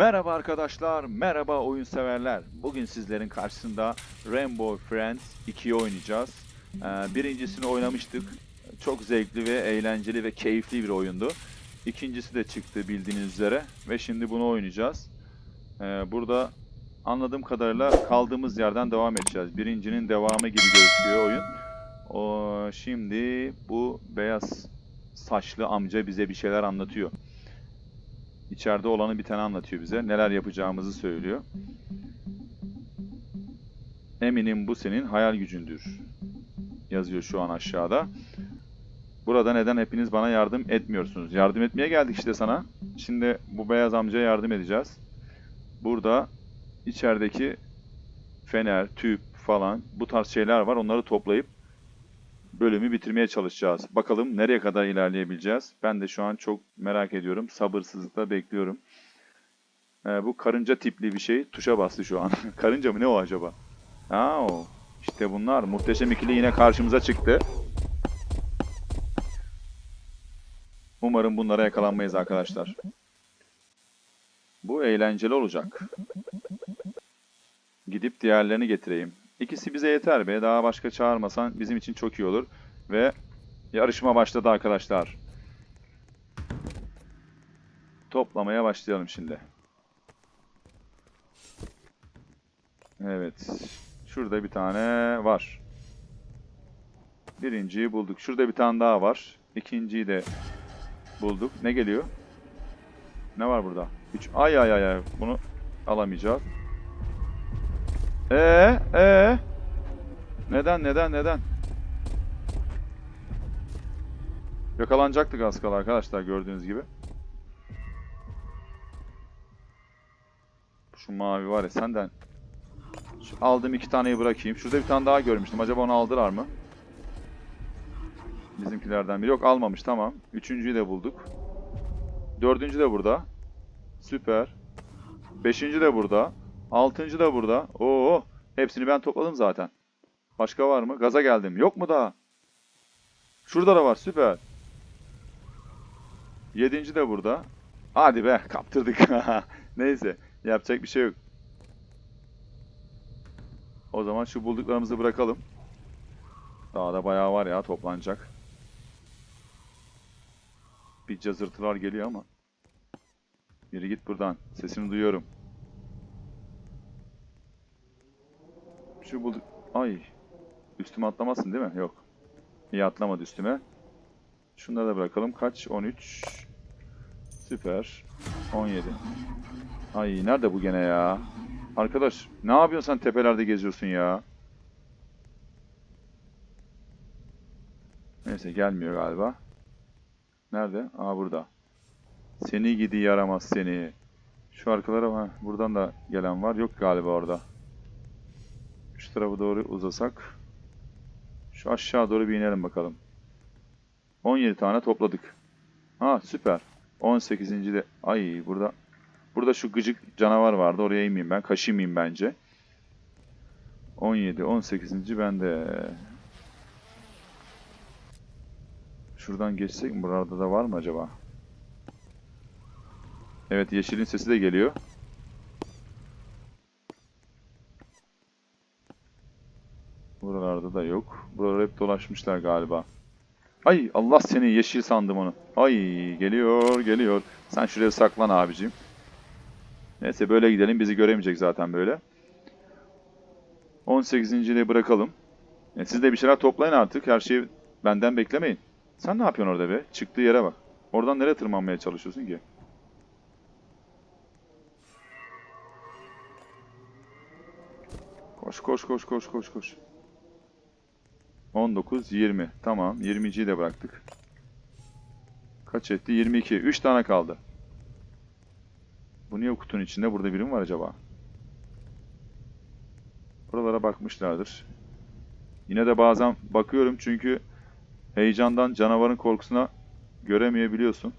Merhaba arkadaşlar, merhaba oyun severler. Bugün sizlerin karşısında Rainbow Friends 2'yi oynayacağız. Ee, birincisini oynamıştık. Çok zevkli ve eğlenceli ve keyifli bir oyundu. İkincisi de çıktı bildiğiniz üzere ve şimdi bunu oynayacağız. Ee, burada anladığım kadarıyla kaldığımız yerden devam edeceğiz. Birincinin devamı gibi gözüküyor oyun. Şimdi bu beyaz saçlı amca bize bir şeyler anlatıyor. İçeride olanı bir tane anlatıyor bize. Neler yapacağımızı söylüyor. Eminim bu senin hayal gücündür. Yazıyor şu an aşağıda. Burada neden hepiniz bana yardım etmiyorsunuz? Yardım etmeye geldik işte sana. Şimdi bu beyaz amcaya yardım edeceğiz. Burada içerideki fener, tüp falan bu tarz şeyler var. Onları toplayıp bölümü bitirmeye çalışacağız. Bakalım nereye kadar ilerleyebileceğiz. Ben de şu an çok merak ediyorum. Sabırsızlıkla bekliyorum. Ee, bu karınca tipli bir şey. Tuşa bastı şu an. karınca mı ne o acaba? Aa o. İşte bunlar. Muhteşem ikili yine karşımıza çıktı. Umarım bunlara yakalanmayız arkadaşlar. Bu eğlenceli olacak. Gidip diğerlerini getireyim. İkisi bize yeter be. Daha başka çağırmasan bizim için çok iyi olur. Ve yarışma başladı arkadaşlar. Toplamaya başlayalım şimdi. Evet. Şurada bir tane var. Birinciyi bulduk. Şurada bir tane daha var. İkinciyi de bulduk. Ne geliyor? Ne var burada? Üç. Ay ay ay ay. Bunu alamayacağız. Ee, ee. Neden, neden, neden? Yakalanacaktık az kala arkadaşlar gördüğünüz gibi. Şu mavi var ya senden. Şu aldığım iki taneyi bırakayım. Şurada bir tane daha görmüştüm. Acaba onu aldılar mı? Bizimkilerden biri. Yok almamış tamam. Üçüncüyü de bulduk. Dördüncü de burada. Süper. Beşinci de burada. Altıncı da burada. Oo, hepsini ben topladım zaten. Başka var mı? Gaza geldim. Yok mu daha? Şurada da var. Süper. Yedinci de burada. Hadi be kaptırdık. Neyse. Yapacak bir şey yok. O zaman şu bulduklarımızı bırakalım. Daha da bayağı var ya toplanacak. Bir cazırtılar geliyor ama. Yürü git buradan. Sesini duyuyorum. Şu bulduk. Ay. Üstüme atlamazsın değil mi? Yok. İyi atlamadı üstüme. Şunları da bırakalım. Kaç? 13. Süper. 17. Ay nerede bu gene ya? Arkadaş ne yapıyorsun sen tepelerde geziyorsun ya? Neyse gelmiyor galiba. Nerede? Aa burada. Seni gidi yaramaz seni. Şu arkalara ha, buradan da gelen var. Yok galiba orada. Şu tarafa doğru uzasak. Şu aşağı doğru bir inelim bakalım. 17 tane topladık. Ha süper. 18. de ay burada burada şu gıcık canavar vardı. Oraya inmeyeyim ben. Kaşımayayım bence. 17, 18. bende. Şuradan geçsek mi? Burada da var mı acaba? Evet yeşilin sesi de geliyor. Buralarda da yok. Buralar hep dolaşmışlar galiba. Ay Allah seni yeşil sandım onu. Ay geliyor geliyor. Sen şuraya saklan abicim. Neyse böyle gidelim. Bizi göremeyecek zaten böyle. 18. de bırakalım. E, siz de bir şeyler toplayın artık. Her şeyi benden beklemeyin. Sen ne yapıyorsun orada be? Çıktığı yere bak. Oradan nereye tırmanmaya çalışıyorsun ki? Koş koş koş koş koş koş. 19, 20. Tamam. 20'ciyi de bıraktık. Kaç etti? 22. 3 tane kaldı. Bu niye kutunun içinde? Burada biri mi var acaba? Buralara bakmışlardır. Yine de bazen bakıyorum çünkü heyecandan canavarın korkusuna göremeyebiliyorsun.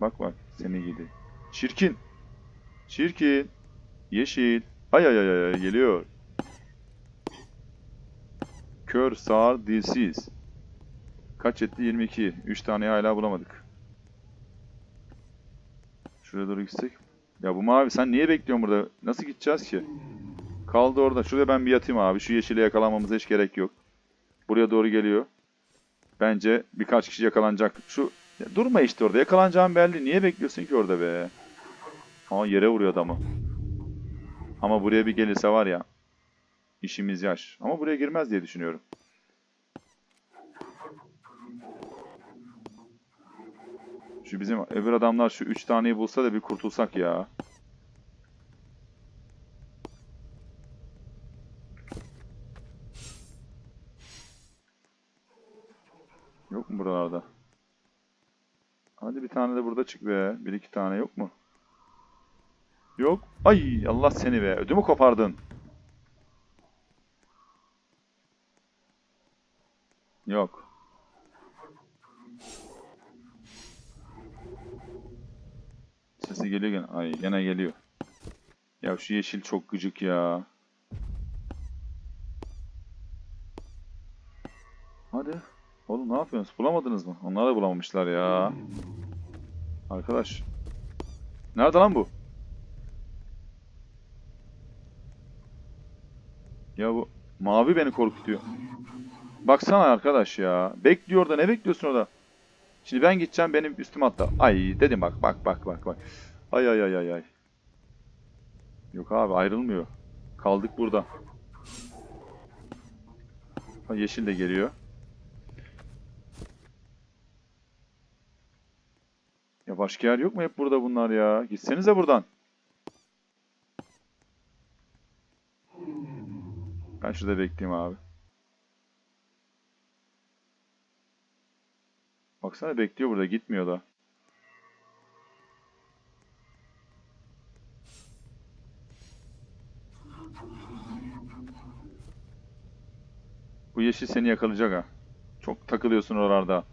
Bak bak seni gidi. Çirkin. Çirkin. Yeşil. Ay ay ay ay geliyor. Kör, sağır, dilsiz. Kaç etti? 22. 3 taneyi hala bulamadık. Şuraya doğru gitsek. Ya bu mavi sen niye bekliyorsun burada? Nasıl gideceğiz ki? Kaldı orada. Şuraya ben bir yatayım abi. Şu yeşile yakalanmamıza hiç gerek yok. Buraya doğru geliyor. Bence birkaç kişi yakalanacak. Şu ya durma işte orada. Yakalanacağın belli. Niye bekliyorsun ki orada be? Aa yere vuruyor adamı. Ama buraya bir gelirse var ya. İşimiz yaş. Ama buraya girmez diye düşünüyorum. Şu bizim öbür adamlar şu 3 taneyi bulsa da bir kurtulsak ya. Yok mu buralarda? Hadi bir tane de burada çık be. Bir iki tane yok mu? Yok. Ay Allah seni be. Ödümü kopardın. Yok. Sesi geliyor gene. Ay gene geliyor. Ya şu yeşil çok gıcık ya. Hadi. Oğlum ne yapıyorsunuz? Bulamadınız mı? Onlar da bulamamışlar ya. Arkadaş. Nerede lan bu? Ya bu mavi beni korkutuyor. Baksana arkadaş ya. Bekliyor da ne bekliyorsun orada? Şimdi ben gideceğim benim üstüme atla. Ay dedim bak bak bak bak bak. Ay ay ay ay ay. Yok abi ayrılmıyor. Kaldık burada. Ha, yeşil de geliyor. Ya başka yer yok mu hep burada bunlar ya? Gitsenize buradan. Ben şurada bekleyeyim abi. Baksana bekliyor burada gitmiyor da. Bu yeşil seni yakalayacak ha. Çok takılıyorsun oralarda.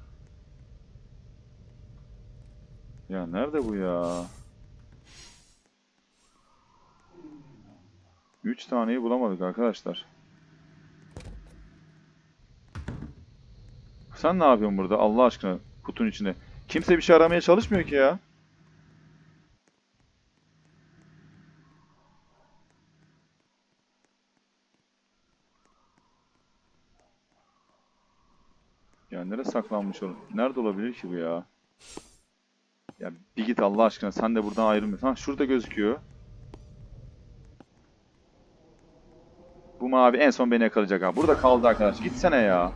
Ya nerede bu ya? Üç taneyi bulamadık arkadaşlar. Sen ne yapıyorsun burada Allah aşkına kutunun içinde? Kimse bir şey aramaya çalışmıyor ki ya. Ya nereye saklanmış olur? Nerede olabilir ki bu ya? Ya bir git Allah aşkına sen de buradan ayrılmıyorsun. Ha şurada gözüküyor. Bu mavi en son beni yakalayacak ha. Burada kaldı arkadaş. Gitsene ya.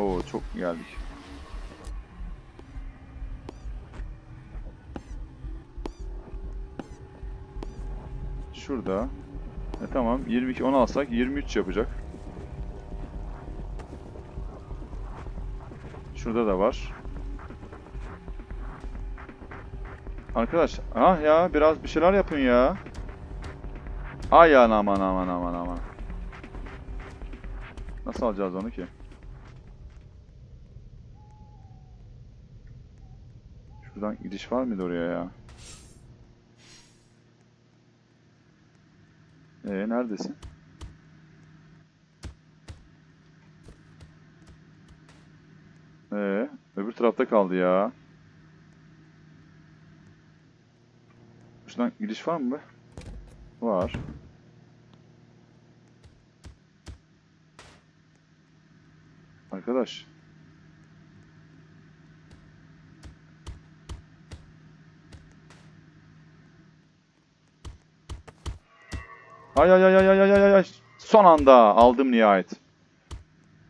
Oo çok geldik. Şurada. E tamam 22 10 alsak 23 yapacak. Şurada da var. Arkadaş, ah ya biraz bir şeyler yapın ya. Ay ya aman aman aman aman. Nasıl alacağız onu ki? Şuradan gidiş var mıydı oraya ya? Ee neredesin? Ee, öbür tarafta kaldı ya. Şuradan gidiş var mı be? Var. Arkadaş. Ay ay ay ay ay ay ay ay. Son anda aldım nihayet.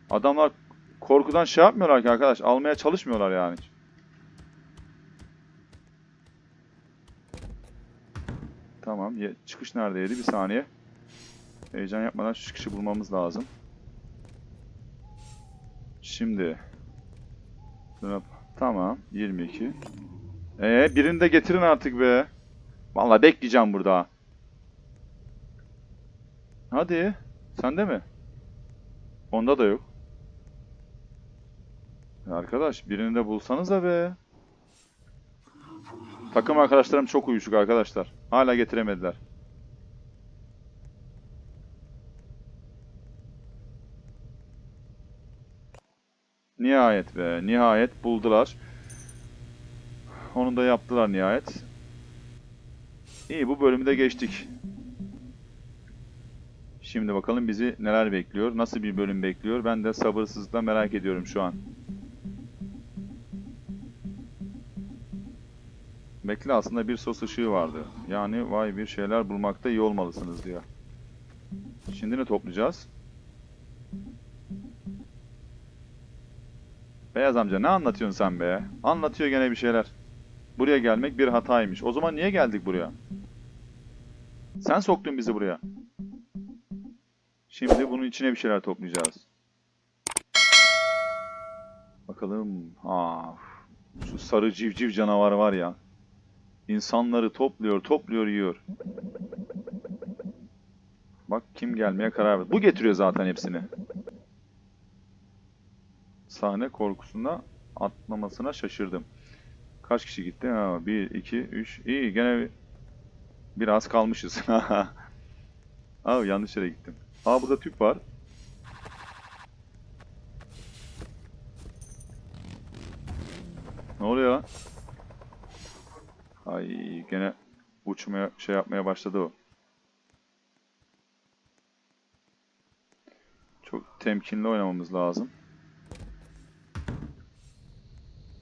Adamlar korkudan şey yapmıyorlar ki arkadaş. Almaya çalışmıyorlar yani. Tamam. Çıkış neredeydi? Bir saniye. Heyecan yapmadan şu çıkışı bulmamız lazım. Şimdi. Tamam. 22. Ee, birini de getirin artık be. Vallahi bekleyeceğim burada. Hadi. Sende mi? Onda da yok. Arkadaş birini de bulsanız da be. Takım arkadaşlarım çok uyuşuk arkadaşlar. Hala getiremediler. Nihayet be. Nihayet buldular. Onu da yaptılar nihayet. İyi bu bölümü de geçtik. Şimdi bakalım bizi neler bekliyor. Nasıl bir bölüm bekliyor. Ben de sabırsızlıkla merak ediyorum şu an. Bekle aslında bir sos ışığı vardı. Yani vay bir şeyler bulmakta iyi olmalısınız diyor. Şimdi ne toplayacağız? Beyaz amca ne anlatıyorsun sen be? Anlatıyor gene bir şeyler. Buraya gelmek bir hataymış. O zaman niye geldik buraya? Sen soktun bizi buraya. Şimdi bunun içine bir şeyler toplayacağız. Bakalım. Ha, şu sarı civciv canavar var ya. İnsanları topluyor, topluyor, yiyor. Bak kim gelmeye karar verdi. Bu getiriyor zaten hepsini. Sahne korkusunda atlamasına şaşırdım. Kaç kişi gitti? Ha, 1, 2, 3. İyi gene bir- biraz kalmışız. Aa yanlış yere gittim. Aa burada tüp var. Ne oluyor lan? Ay gene uçmaya şey yapmaya başladı o. Çok temkinli oynamamız lazım.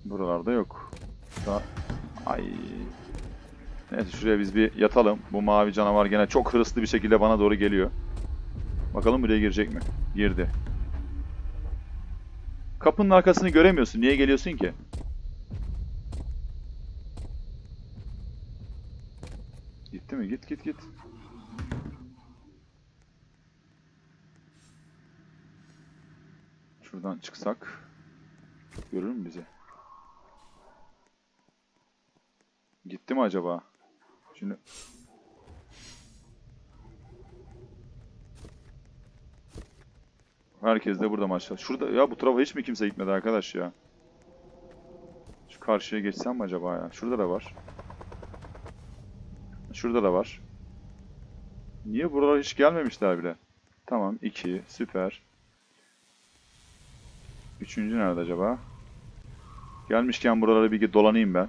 Buralarda yok. Daha... Ay. Neyse şuraya biz bir yatalım. Bu mavi canavar gene çok hırslı bir şekilde bana doğru geliyor. Bakalım buraya girecek mi? Girdi. Kapının arkasını göremiyorsun. Niye geliyorsun ki? Gitti mi? Git git git. Şuradan çıksak görür mü bizi? Gitti mi acaba? Şimdi Herkes de burada maşallah. Şurada ya bu tarafa hiç mi kimse gitmedi arkadaş ya? Şu karşıya geçsem mi acaba ya? Şurada da var. Şurada da var. Niye buralara hiç gelmemişler bile? Tamam, iki, süper. Üçüncü nerede acaba? Gelmişken buralara bir dolanayım ben.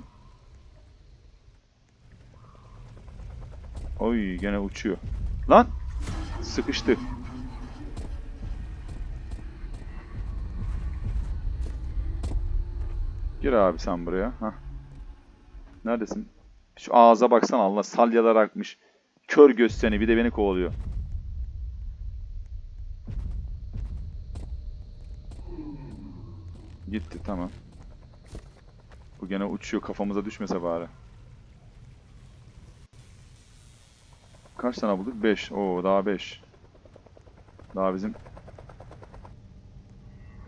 Oy, gene uçuyor. Lan! Sıkıştı. Gir abi sen buraya. Hah. Neredesin? Şu ağza baksana Allah salyalar akmış. Kör göz seni bir de beni kovalıyor. Gitti tamam. Bu gene uçuyor kafamıza düşmese bari. Kaç tane bulduk? 5. Oo daha 5. Daha bizim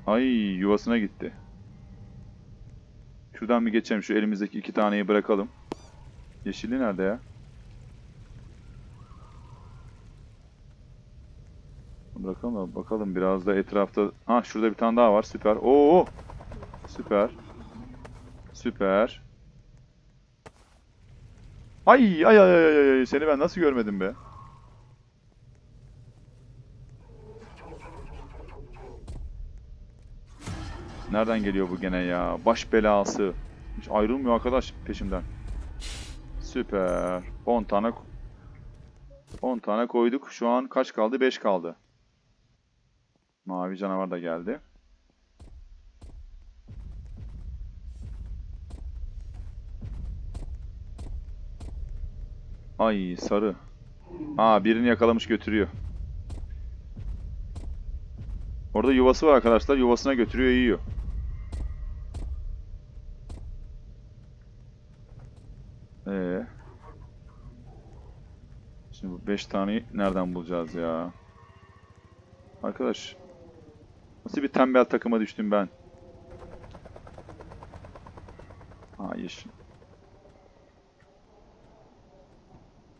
Ay yuvasına gitti. Şuradan bir geçelim. Şu elimizdeki iki taneyi bırakalım. Yeşilli nerede ya? Bırakalım da bakalım biraz da etrafta. Ha şurada bir tane daha var. Süper. Oo! Süper. Süper. Ay ay ay ay ay seni ben nasıl görmedim be? Nereden geliyor bu gene ya? Baş belası. Hiç ayrılmıyor arkadaş peşimden. Süper. 10 tane 10 tane koyduk. Şu an kaç kaldı? 5 kaldı. Mavi canavar da geldi. Ay sarı. Aa birini yakalamış götürüyor. Orada yuvası var arkadaşlar. Yuvasına götürüyor yiyor. Ee. Şimdi bu 5 taneyi nereden bulacağız ya? Arkadaş. Nasıl bir tembel takıma düştüm ben? Ha yeşil.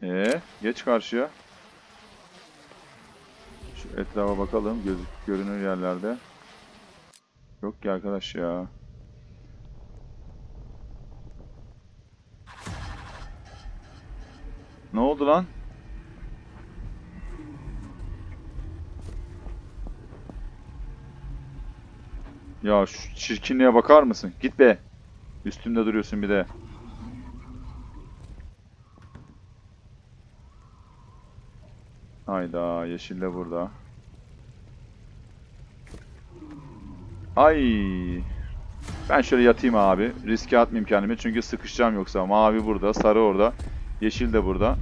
Ee, geç karşıya. Şu etrafa bakalım. Göz, görünür yerlerde. Yok ki arkadaş ya. Oldu lan? Ya şu çirkinliğe bakar mısın? Git be. Üstümde duruyorsun bir de. Hayda yeşil de burada. Ay. Ben şöyle yatayım abi. Riske atmayayım kendimi çünkü sıkışacağım yoksa. Mavi burada, sarı orada, yeşil de burada.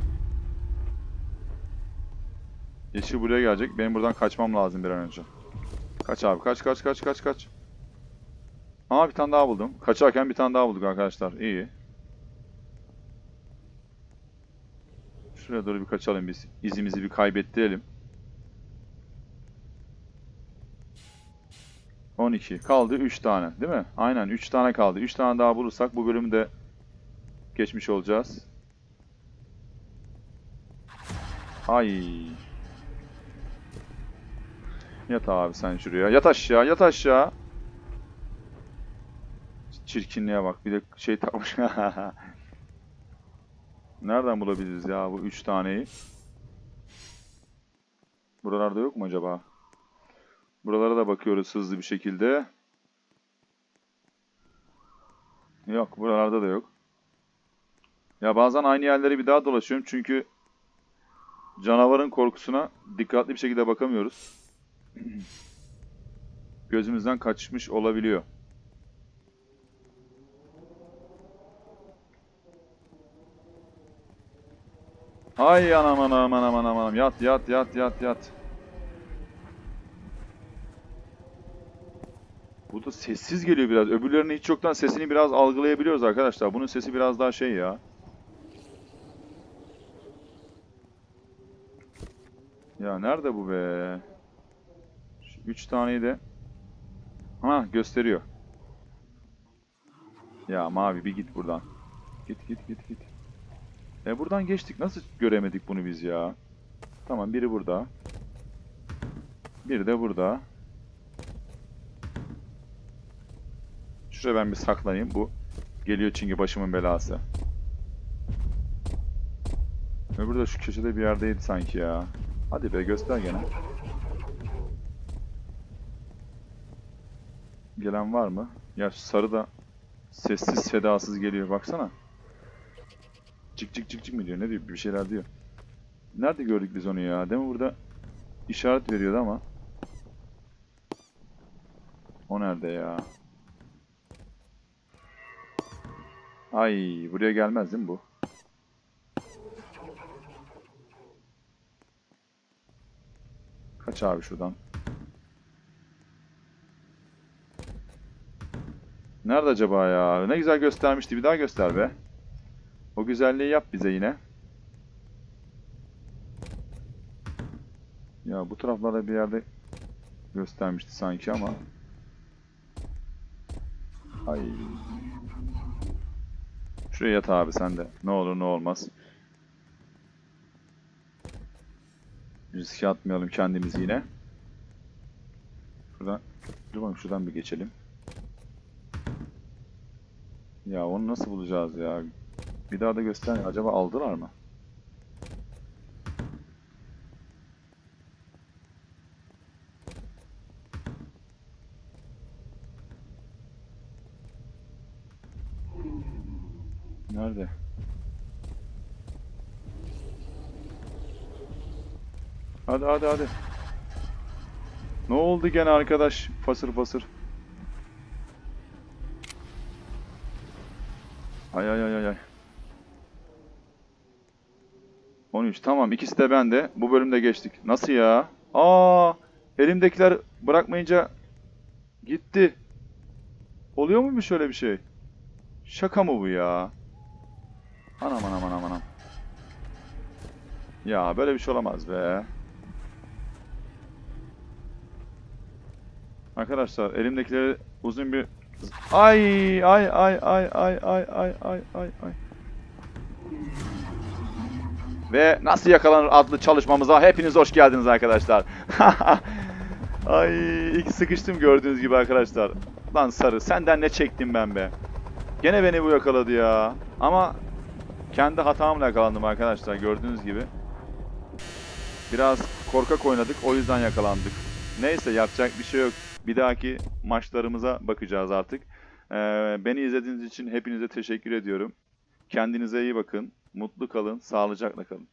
Yeşil buraya gelecek. Benim buradan kaçmam lazım bir an önce. Kaç abi kaç kaç kaç kaç kaç. Aa bir tane daha buldum. Kaçarken bir tane daha bulduk arkadaşlar. İyi. Şuraya doğru bir kaçalım biz. İzimizi bir kaybettirelim. 12. Kaldı 3 tane değil mi? Aynen 3 tane kaldı. 3 tane daha bulursak bu bölümü de geçmiş olacağız. Ay. Yat abi sen şuraya. Yat aşağı, yat aşağı. Çirkinliğe bak. Bir de şey takmış. Nereden bulabiliriz ya bu üç taneyi? Buralarda yok mu acaba? Buralara da bakıyoruz hızlı bir şekilde. Yok, buralarda da yok. Ya bazen aynı yerlere bir daha dolaşıyorum çünkü canavarın korkusuna dikkatli bir şekilde bakamıyoruz. Gözümüzden kaçmış olabiliyor. Ay anam anam anam anam anam yat yat yat yat yat. Bu da sessiz geliyor biraz. Öbürlerinin hiç yoktan sesini biraz algılayabiliyoruz arkadaşlar. Bunun sesi biraz daha şey ya. Ya nerede bu be? Şu üç taneyi de... Ha gösteriyor. Ya mavi bir git buradan. Git git git git. E buradan geçtik. Nasıl göremedik bunu biz ya? Tamam biri burada. Biri de burada. Şuraya ben bir saklanayım. Bu geliyor çünkü başımın belası. Öbürü de şu köşede bir yerdeydi sanki ya. Hadi be göster gene. Gelen var mı? Ya sarı da sessiz sedasız geliyor baksana. Cık cık cık cık mı diyor ne diyor bir şeyler diyor. Nerede gördük biz onu ya? Mi burada işaret veriyordu ama. O nerede ya? Ay buraya gelmez değil mi bu? Kaç abi şuradan. Nerede acaba ya? Ne güzel göstermişti. Bir daha göster be. O güzelliği yap bize yine. Ya bu taraflarda bir yerde göstermişti sanki ama. Ay. Şuraya yat abi sen de. Ne olur ne olmaz. Riske atmayalım kendimizi yine. Şuradan, dur bakayım şuradan bir geçelim. Ya onu nasıl bulacağız ya? Bir daha da göster. Acaba aldılar mı? Nerede? Hadi hadi hadi. Ne oldu gene arkadaş? Fasır fasır. Ay ay ay ay ay. 13 tamam ikisi de bende. Bu bölümde geçtik. Nasıl ya? Aa, elimdekiler bırakmayınca gitti. Oluyor mu şöyle bir şey? Şaka mı bu ya? Anam anam anam anam. Ya böyle bir şey olamaz be. Arkadaşlar elimdekileri uzun bir ay ay ay ay ay ay ay ay ay ay ve Nasıl Yakalanır adlı çalışmamıza hepiniz hoş geldiniz arkadaşlar. Ay ilk sıkıştım gördüğünüz gibi arkadaşlar. Lan sarı senden ne çektim ben be. Gene beni bu yakaladı ya. Ama kendi hatamla yakalandım arkadaşlar gördüğünüz gibi. Biraz korkak oynadık o yüzden yakalandık. Neyse yapacak bir şey yok. Bir dahaki maçlarımıza bakacağız artık. Ee, beni izlediğiniz için hepinize teşekkür ediyorum. Kendinize iyi bakın. Mutlu kalın, sağlıcakla kalın.